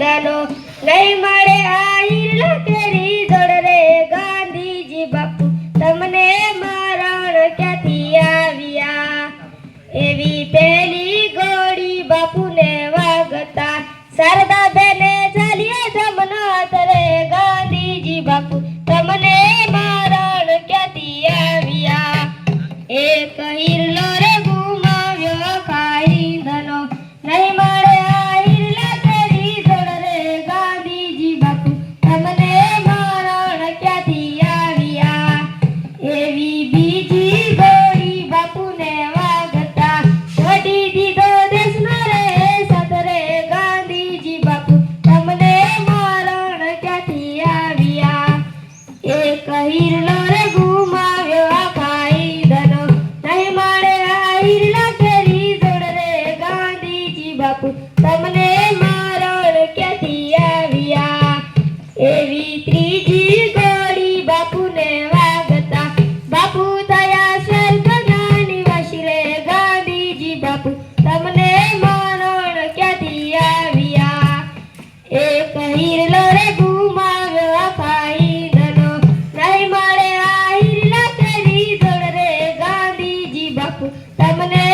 દાનો નહીં મળે આહિરલા તેરી જોડ રે ગાંધીજી બાપુ. તમને મારણ ક્યાંથી આવ્યા? એવી પેલી ગોળી બાપુને વાગતા. શારદા બેને ચાલીએ જમના રે ગાંધીજી બાપુ. તમને એવી બીજી ગોરી બાપુને વાગતા છોડી દીધો દેશનો રે સતરે ગાંધીજી બાપુ તમને મારણ ક્યાંથી આવ્યા એ કહીરનો રે ગુમાવ્યો આ કાયદનો નહીં મારે આહીરનો ફેરી જોડ રે ગાંધીજી બાપુ તમને મારણ ક્યાંથી આવ્યા એવી ત્રીજી કહીરલો રે ગુમાવ્યો ફાઈદનો નહીં મળે આહીરલા તેરી દોડ રે ગાંધીજી બાપુ. તમને